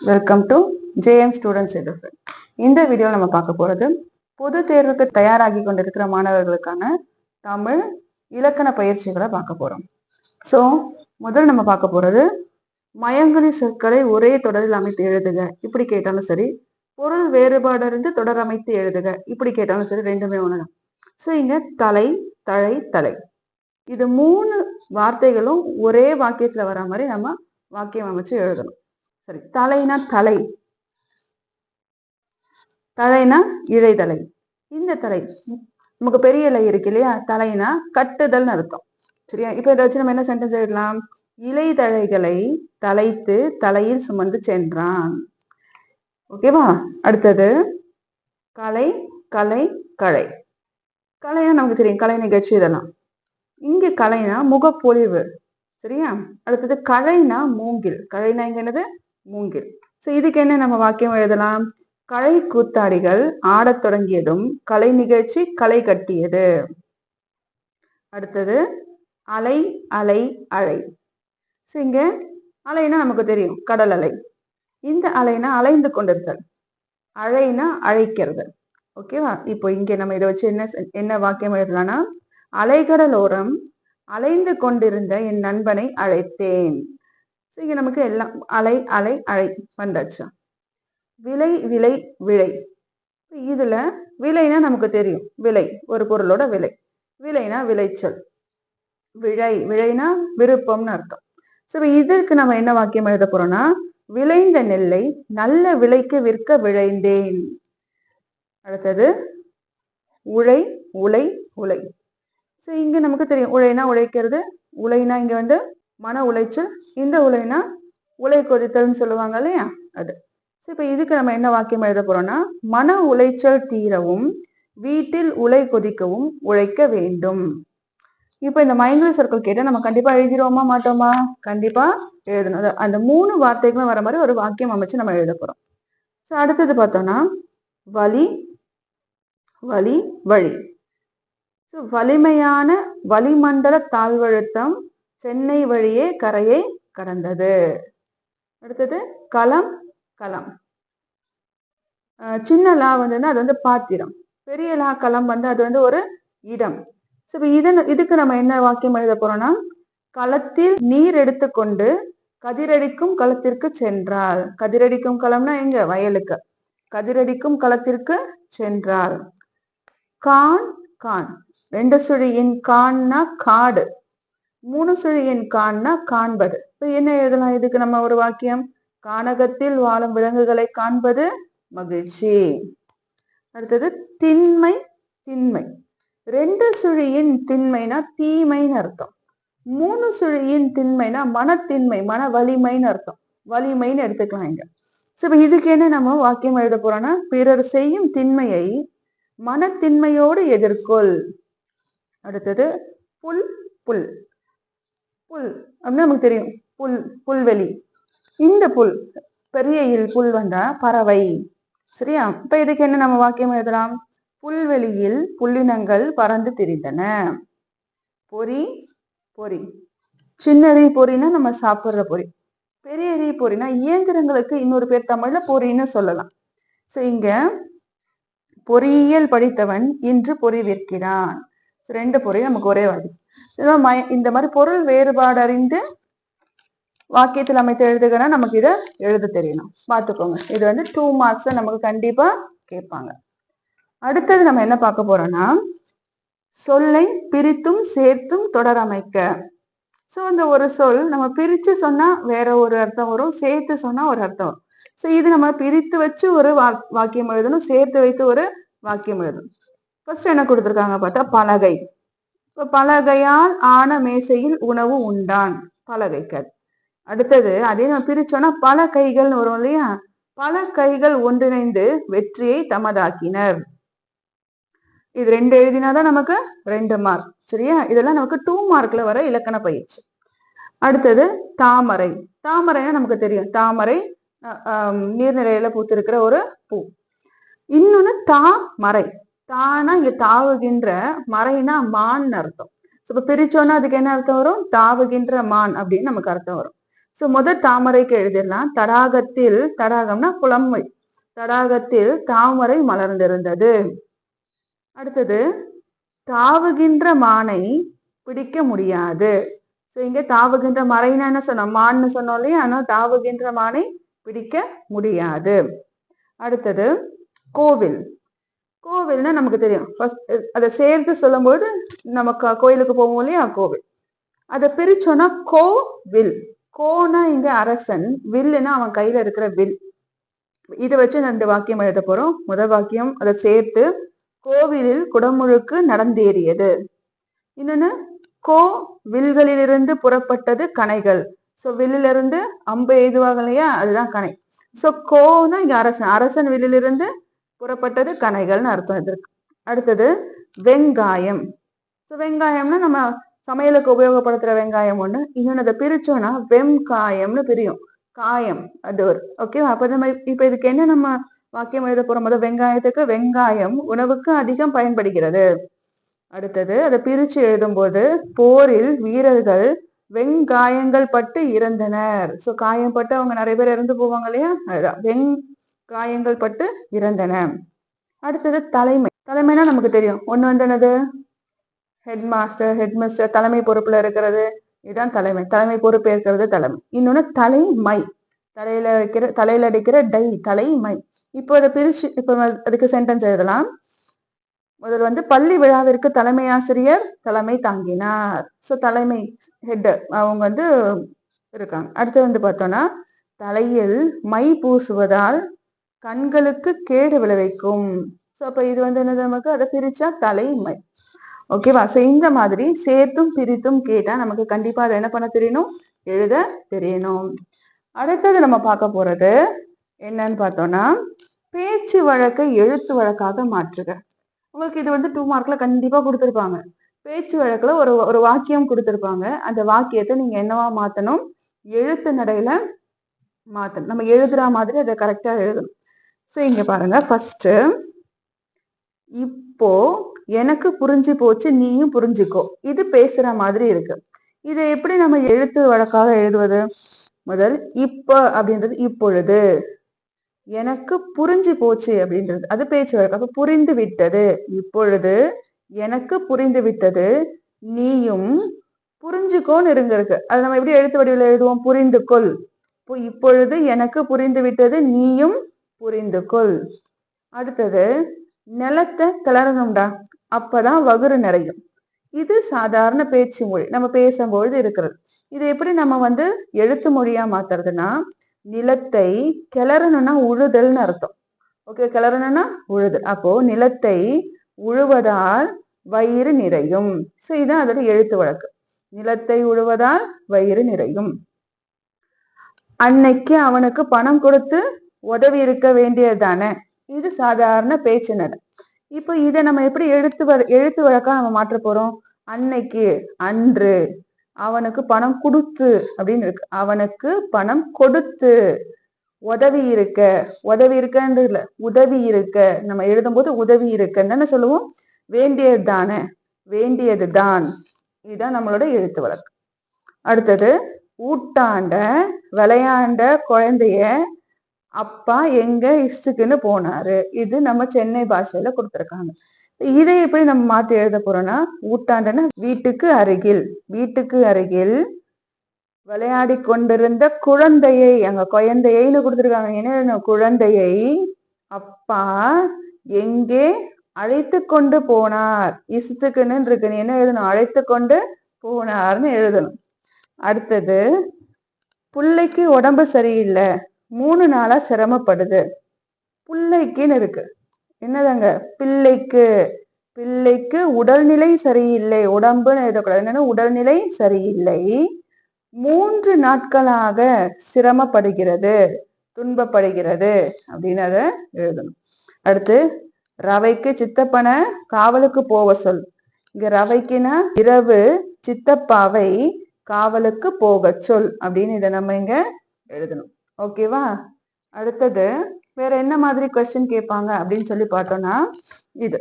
Welcome to JM students எதிர்ப்பு இந்த வீடியோவில் நம்ம பார்க்க போகிறது பொது தேர்வுக்கு தயாராகி கொண்டிருக்கிற மாணவர்களுக்கான தமிழ் இலக்கண பயிற்சிகளை பார்க்க போகிறோம் ஸோ முதல் நம்ம பார்க்க போகிறது மயங்கனி சொற்களை ஒரே தொடரில் அமைத்து எழுதுக. இப்படி கேட்டாலும் சரி பொருள் வேறுபாடு இருந்து தொடர் அமைத்து எழுதுக. இப்படி கேட்டாலும் சரி ரெண்டுமே ஒன்று ஸோ இங்கே தலை தழை தலை. இது மூணு வார்த்தைகளும் ஒரே வாக்கியத்தில் வர மாதிரி நம்ம வாக்கியம் அமைச்சு எழுதணும். சரி தலைனா தலை. தலைனா இழைதலை. இந்த தலை நமக்கு பெரிய இலை இருக்கு இல்லையா? தலைனா கட்டுதல்னு அர்த்தம். சரியா? இப்ப இதை வச்சு நம்ம என்ன சென்டென்ஸ் எழுதலாம்? இலைதழைகளை தலைத்து தலையில் சுமந்து சென்றான். ஓகேவா அடுத்தது கலை கலை கலை கலைனா நமக்கு தெரியும். கலை நிகழ்ச்சி இதெல்லாம். இங்கே கலைனா முகப்பொழிவு. சரியா? அடுத்தது கலைனா மூங்கில். கலைனா இங்க என்னது? மூங்கில் ஸோ இதுக்கு என்ன நம்ம வாக்கியம் எழுதலாம்? கலை கூத்தாடிகள் ஆடத் தொடங்கியதும் கலை நிகழ்ச்சி களை கட்டியது. அடுத்தது அலை அலை அலை ஸோ இங்கே அலைனா நமக்கு தெரியும் கடல் அலை. இந்த அலைனா அலைந்து கொண்டிருத்தல். அழைனா அழைக்கிறது. ஓகேவா இப்போ இங்கே நம்ம இதை வச்சு என்ன செ- என்ன வாக்கியம் எழுதலாம்னா அலைகடலோரம் அலைந்து கொண்டிருந்த என் நண்பனை அழைத்தேன். ஸோ இங்க நமக்கு எல்லாம் அலை அலை அலை வந்தாச்சா? விலை விலை விலை இதுல விலைனா நமக்கு தெரியும். விலை ஒரு பொருளோட விலை. விலைனா விளைச்சல். விழை விழைனா விருப்பம்னு அர்த்தம். ஸோ இதற்கு நம்ம என்ன வாக்கியம் எழுத போறோம்னா விளைந்த நெல்லை நல்ல விலைக்கு விற்க விழைந்தேன். அடுத்தது உழை உலை உலை. ஸோ இங்க நமக்கு தெரியும். உழைனா உழைக்கிறது உலைனா இங்க வந்து மன உளைச்சல் இந்த உலைனா உலை கொதித்தல்னு சொல்லுவாங்க இல்லையா? அது. ஸோ இப்போ இதுக்கு நம்ம என்ன வாக்கியம் எழுத போறோம்னா மன உளைச்சல் தீரவும் வீட்டில் உலை கொதிக்கவும் உழைக்க வேண்டும். இப்போ இந்த மயங்கல சொற்கள் கேட்டால் நம்ம கண்டிப்பா எழுதிடுவோமா மாட்டோமா? கண்டிப்பா எழுதணும். அந்த மூணு வார்த்தைகளும் வர மாதிரி ஒரு வாக்கியம் அமைச்சு நம்ம எழுத போறோம். ஸோ அடுத்தது பார்த்தோம்னா வலி வலி வழி. ஸோ வலிமையான வளிமண்டல தாழ்வழுத்தம் சென்னை வழியே கரையை கடந்தது. அடுத்தது களம் களம். சின்ன லா வந்துன்னா அது வந்து பாத்திரம். பெரிய லா களம் வந்து அது வந்து ஒரு இடம். ஸோ இப்போ இதன் இதுக்கு நம்ம என்ன வாக்கியம் எழுத போறோம்னா களத்தில் நீர் எடுத்துக்கொண்டு கதிரடிக்கும் களத்திற்கு சென்றாள். கதிரடிக்கும் களம்னா எங்க? வயலுக்கு. கதிரடிக்கும் களத்திற்கு சென்றாள். கான் கான். ரெண்டு சுழியின் கான்னா காடு. மூணு சுழியின் கான்னா காண்பது. இப்போ என்ன எழுதலாம் இதுக்கு நம்ம ஒரு வாக்கியம்? கானகத்தில் வாழும் விலங்குகளை காண்பது மகிழ்ச்சி. அடுத்தது திண்மை திண்மை. ரெண்டு சுழியின் திண்மைனா தீமைன்னு அர்த்தம். மூணு சுழியின் திண்மைனா மனத்திண்மை மன வலிமைன்னு அர்த்தம். வலிமைன்னு எடுத்துக்கலாம் இங்க. சோ இப்ப இதுக்கு என்ன நம்ம வாக்கியம் எழுத போறோம்னா பிறர் செய்யும் திண்மையை மனத்திண்மையோடு எதிர்கொள். அடுத்தது புல் புல். புல் அப்படின்னா நமக்கு தெரியும். புல் புல்வெளி. இந்த புல் பெரிய இல் புல் வந்தா பறவை. சரியா? இப்ப இதுக்கு என்ன நம்ம வாக்கியம் எழுதலாம்? புல்வெளியில் புல்லினங்கள் பறந்து திரிந்தன. பொறி பொறி. சின்னரி பொறினா நம்ம சாப்பிடுற பொறி. பெரிய எரி பொறினா இயந்திரங்களுக்கு இன்னொரு பேர் தமிழ்ல பொறின்னு சொல்லலாம். சோ இங்க பொறியியல் படித்தவன் இன்று பொறி விற்கிறான். ரெண்டு பொறி நமக்கு ஒரே வாடி இந்த மாதிரி பொருள் வேறுபாடு அறிந்து வாக்கியத்தில் அமைத்து எழுதுகனா நமக்கு இதை எழுத தெரியணும். பார்த்துக்கோங்க. இது வந்து டூ மார்க்ஸ் நமக்கு கண்டிப்பா கேட்பாங்க. அடுத்தது நம்ம என்ன பார்க்க போறோம்னா சொல்லை பிரித்தும் சேர்த்தும் தொடர் அமைக்க. ஸோ இந்த ஒரு சொல் நம்ம பிரித்து சொன்னா வேற ஒரு அர்த்தம் வரும் சேர்த்து சொன்னால் ஒரு அர்த்தம் வரும். ஸோ இது நம்ம பிரித்து வச்சு ஒரு வா- வாக்கியம் எழுதணும் சேர்த்து வைத்து ஒரு வாக்கியம் எழுதணும். ஃபர்ஸ்ட் என்ன கொடுத்துருக்காங்க பார்த்தா பலகை. இப்போ பலகையால் ஆன மேசையில் உணவு உண்டான். பலகைகள். அடுத்தது அதே நம்ம பிரிச்சோம்னா பல கைகள்னு வரும் இல்லையா? பல கைகள் ஒன்றிணைந்து வெற்றியை தமதாக்கினர். இது ரெண்டு எழுதினாதான் நமக்கு ரெண்டு மார்க் சரியா? இதெல்லாம் நமக்கு டூ மார்க்ல வர இலக்கண பயிற்சி. அடுத்தது தாமரை. தாமரைன்னா நமக்கு தெரியும். தாமரை நீர்நிலையில பூத்திருக்கிற ஒரு பூ. இன்னொன்னு தாமரை. தானா இங்க தாவுகின்ற மறைனா மான் அர்த்தம். ஸோ இப்ப பிரிச்சோன்னா அதுக்கு என்ன அர்த்தம் வரும்? தாவுகின்ற மான் அப்படின்னு நமக்கு அர்த்தம் வரும். ஸோ முதல் தாமரைக்கு எழுதிடலாம். தடாகத்தில் தடாகம்னா குளம்மை. தடாகத்தில் தாமரை மலர்ந்திருந்தது. அடுத்தது தாவுகின்ற மானை பிடிக்க முடியாது. ஸோ இங்க தாவுகின்ற மறைனா என்ன சொன்னோம்? மான்னு சொன்னோம் இல்லையா? ஆனால் தாவுகின்ற மானை பிடிக்க முடியாது. அடுத்தது கோவில். கோவில்னா நமக்கு தெரியும். ஃபர்ஸ்ட் அதை சேர்த்து சொல்லும்போது நம்ம கோயிலுக்கு போவோம் இல்லையா? கோவில். அதை பிரிச்சோம்னா கோ வில் கோனா இங்க அரசன். வில்லுனா அவன் கையில இருக்கிற வில். இதை வச்சு இந்த வாக்கியம் எழுத போறோம். முதல் வாக்கியம் அதை சேர்த்து கோவிலில் குடமுழுக்கு நடந்தேறியது. இன்னொன்னு கோ வில்களிலிருந்து புறப்பட்டது கணைகள். ஸோ வில்லிலிருந்து அம்பு எய்துவாங்க இல்லையா? அதுதான் கணை. ஸோ கோனா இங்க அரசன். அரசன் வில்லிலிருந்து புறப்பட்டது கணைகள்னு அர்த்தம் இதற்கு. அடுத்தது வெங்காயம். ஸோ வெங்காயம்னா நம்ம சமையலுக்கு உபயோகப்படுத்துற வெங்காயம் ஒன்று இன்னொன்று அதை பிரிச்சோம்னா வெங்காயம்னு பிரியும். காயம் அது ஒரு ஓகேவா அப்போ நம்ம இப்போ இதுக்கு என்ன நம்ம வாக்கியம் எழுத போறோம்? முதல் வெங்காயத்துக்கு வெங்காயம் உணவுக்கு அதிகம் பயன்படுகிறது. அடுத்தது அதை பிரிச்சு எழுதும்போது போரில் வீரர்கள் வெங்காயங்கள் பட்டு இறந்தனர். ஸோ காயம் பட்டு அவங்க நிறைய பேர் இறந்து போவாங்க இல்லையா? அதுதான். வெங் காயங்கள் பட்டு இறந்தன. அடுத்தது தலைமை. தலைமைனா நமக்கு தெரியும். ஒன்று வந்து என்னது? ஹெட் மாஸ்டர் ஹெட் மாஸ்டர் தலைமை பொறுப்புல இருக்கிறது. இதுதான் தலைமை. தலைமை பொறுப்பு இருக்கிறது தலைமை. இன்னொன்னு தலைமை. தலையில வைக்கிற தலையில அடிக்கிற டை தலைமை. இப்போ அதை பிரிச்சு இப்போ அதுக்கு சென்டென்ஸ் எழுதலாம். முதல் வந்து பள்ளி விழாவிற்கு தலைமை ஆசிரியர் தலைமை தாங்கினார். ஸோ தலைமை ஹெட் அவங்க வந்து இருக்காங்க. அடுத்து வந்து பார்த்தோம்னா தலையில் மை பூசுவதால் கண்களுக்கு கேடு விளைவிக்கும். ஸோ அப்போ இது வந்து என்னது நமக்கு? அதை பிரிச்சா தலைமை. ஓகேவா ஸோ இந்த மாதிரி சேர்த்தும் பிரித்தும் கேட்டால் நமக்கு கண்டிப்பாக அதை என்ன பண்ண தெரியணும்? எழுத தெரியணும். அடுத்தது நம்ம பார்க்க போறது என்னன்னு பார்த்தோம்னா பேச்சு வழக்கை எழுத்து வழக்காக மாற்றுக. உங்களுக்கு இது வந்து டூ மார்க்ல கண்டிப்பா கொடுத்துருப்பாங்க. பேச்சு வழக்குல ஒரு ஒரு வாக்கியம் கொடுத்துருப்பாங்க. அந்த வாக்கியத்தை நீங்க என்னவா மாத்தணும்? எழுத்து நடையில மாத்தணும். நம்ம எழுதுற மாதிரி அதை கரெக்டா எழுதணும். ஸோ இங்கே பாருங்க ஃபஸ்ட்டு இப்போ எனக்கு புரிஞ்சு போச்சு நீயும் புரிஞ்சுக்கோ. இது பேசுற மாதிரி இருக்கு. இதை எப்படி நம்ம எழுத்து வழக்காக எழுதுவது? முதல் இப்போ அப்படின்றது இப்பொழுது. எனக்கு புரிஞ்சு போச்சு அப்படின்றது அது பேச்சு வழக்கு. அப்போ புரிந்து விட்டது. இப்பொழுது எனக்கு புரிந்து விட்டது நீயும் புரிஞ்சுக்கோன்னு இருங்க இருக்கு. அது நம்ம எப்படி எழுத்து வடிவில் எழுதுவோம்? புரிந்து கொள் இப்போ இப்பொழுது எனக்கு புரிந்து விட்டது நீயும் புரிந்து கொள் அடுத்தது நிலத்தை கிளறணும்டா. அப்பதான் வகுறு நிறையும். இது சாதாரண பேச்சு மொழி. நம்ம பேசும்பொழுது இருக்கிறது. இது எப்படி நம்ம வந்து எழுத்து மொழியா மாத்துறதுன்னா நிலத்தை கிளறணும்னா உழுதல்னு அர்த்தம். ஓகே கிளறணும்னா உழுதல் அப்போ நிலத்தை உழுவதால் வயிறு நிறையும். ஸோ இதான் அதோட எழுத்து வழக்கு. நிலத்தை உழுவதால் வயிறு நிறையும். அன்னைக்கு அவனுக்கு பணம் கொடுத்து உதவி இருக்க வேண்டியதுதானே இது சாதாரண பேச்சு நட இப்போ இதை நம்ம எப்படி எழுத்து வழ- எழுத்து வழக்கா நம்ம மாற்ற போறோம்? அன்னைக்கு அன்று அவனுக்கு பணம் கொடுத்து அப்படின்னு இருக்கு. அவனுக்கு பணம் கொடுத்து உதவி இருக்க உதவி இருக்கன்றது இல்லை உதவி இருக்க நம்ம எழுதும்போது உதவி இருக்குன்னு தானே சொல்லுவோம்? வேண்டியது தானே வேண்டியது தான். இதுதான் நம்மளோட எழுத்து வழக்கு. அடுத்தது ஊட்டாண்ட விளையாண்ட குழந்தைய அப்பா எங்க இசுக்குன்னு போனாரு. இது நம்ம சென்னை பாஷையில கொடுத்துருக்காங்க. இதை எப்படி நம்ம மாத்தி எழுத போறோம்னா ஊட்டாண்டன வீட்டுக்கு அருகில் வீட்டுக்கு அருகில் விளையாடி கொண்டிருந்த குழந்தையை அங்க குழந்தையைன்னு கொடுத்துருக்காங்க. என்ன எழுதணும்? குழந்தையை அப்பா எங்கே அழைத்து கொண்டு போனார்? இசுத்துக்குன்னு இருக்கு. நீ என்ன எழுதணும்? அழைத்து கொண்டு போனார்னு எழுதணும். அடுத்தது புள்ளைக்கு உடம்பு சரியில்லை. மூணு நாளா சிரமப்படுது. பிள்ளைக்குன்னு இருக்கு. என்னதாங்க? பிள்ளைக்கு பிள்ளைக்கு உடல்நிலை சரியில்லை. உடம்புன்னு எழுதக்கூடாது என்னன்னா உடல்நிலை சரியில்லை. மூன்று நாட்களாக சிரமப்படுகிறது. துன்பப்படுகிறது அப்படின்னு அதை எழுதணும். அடுத்து ரவைக்கு சித்தப்பனை காவலுக்கு போக சொல். இங்க ரவைக்குன்னா இரவு சித்தப்பாவை காவலுக்கு போக சொல் அப்படின்னு இதை நம்ம இங்க எழுதணும். ஓகேவா அடுத்தது வேற என்ன மாதிரி கொஸ்டின் கேட்பாங்க அப்படின்னு சொல்லி பார்த்தோம்னா இது.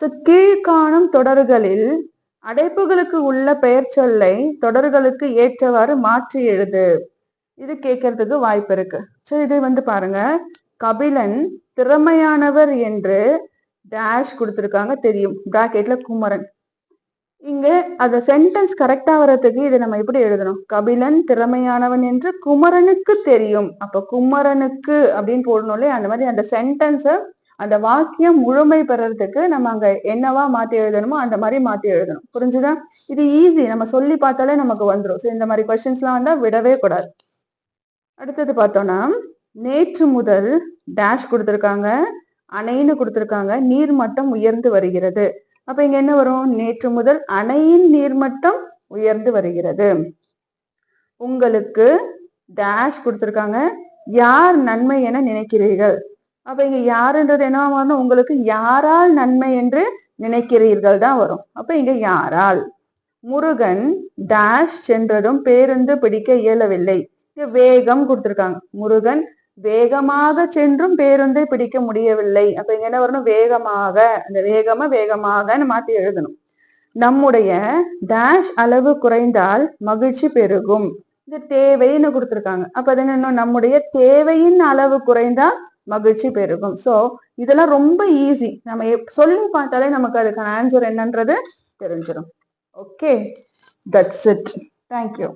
ஸோ கீழ்காணும் தொடர்களில் அடைப்புகளுக்கு உள்ள பெயர் சொல்லை தொடர்களுக்கு ஏற்றவாறு மாற்றி எழுது. இது கேட்கறதுக்கு வாய்ப்பு இருக்கு. ஸோ இது வந்து பாருங்க. கபிலன் திறமையானவர் என்று டேஷ் கொடுத்துருக்காங்க. தெரியும். பிராக்கெட்ல குமரன். இங்கு அந்த சென்டென்ஸ் கரெக்டா வர்றதுக்கு இதை நம்ம எப்படி எழுதணும்? கபிலன் திறமையானவன் என்று குமரனுக்கு தெரியும். அப்ப குமரனுக்கு அப்படின்னு போடணும் இல்லையா? அந்த மாதிரி அந்த சென்டென்ஸை அந்த வாக்கியம் முழுமை பெறறதுக்கு நம்ம அங்க என்னவா மாத்தி எழுதணுமோ அந்த மாதிரி மாத்தி எழுதணும். புரிஞ்சுதா? இது ஈஸி நம்ம சொல்லி பார்த்தாலே நமக்கு வந்துடும் ஸோ இந்த மாதிரி கொஸ்டின்ஸ்லாம் வந்தா விடவே கூடாது. அடுத்தது பார்த்தோம்னா நேற்று முதல் டேஷ் கொடுத்துருக்காங்க. அணைன்னு கொடுத்துருக்காங்க. நீர் மட்டம் உயர்ந்து வருகிறது. அப்ப இங்க என்ன வரும்? நேற்று முதல் அணையின் நீர்மட்டம் உயர்ந்து வருகிறது. உங்களுக்கு டேஷ் கொடுத்துருக்காங்க. யார் நன்மை என நினைக்கிறீர்கள்? அப்ப இங்க யாருன்றது என்ன வரணும் உங்களுக்கு யாரால் நன்மை என்று நினைக்கிறீர்கள் தான் வரும். அப்ப இங்க யாரால்? முருகன் டேஷ் சென்றதும் பேருந்து பிடிக்க இயலவில்லை. இங்க வேகம் கொடுத்திருக்காங்க. முருகன் வேகமாக சென்றும் பேருந்தை பிடிக்க முடியவில்லை. அப்ப இங்க என்ன வரணும்? வேகமாக அந்த வேகமா வேகமாகன்னு மாத்தி எழுதணும். நம்முடைய டேஷ் அளவு குறைந்தால் மகிழ்ச்சி பெருகும். இது தேவைன்னு கொடுத்துருக்காங்க. அப்ப அது என்ன நம்முடைய தேவையின் அளவு குறைந்தால் மகிழ்ச்சி பெருகும். சோ இதெல்லாம் ரொம்ப ஈஸி நம்ம எப்- சொல்லி பார்த்தாலே நமக்கு அதுக்கான ஆன்சர் என்னன்றது தெரிஞ்சிடும் ஓகே தட்ஸ் இட் தேங்க்யூ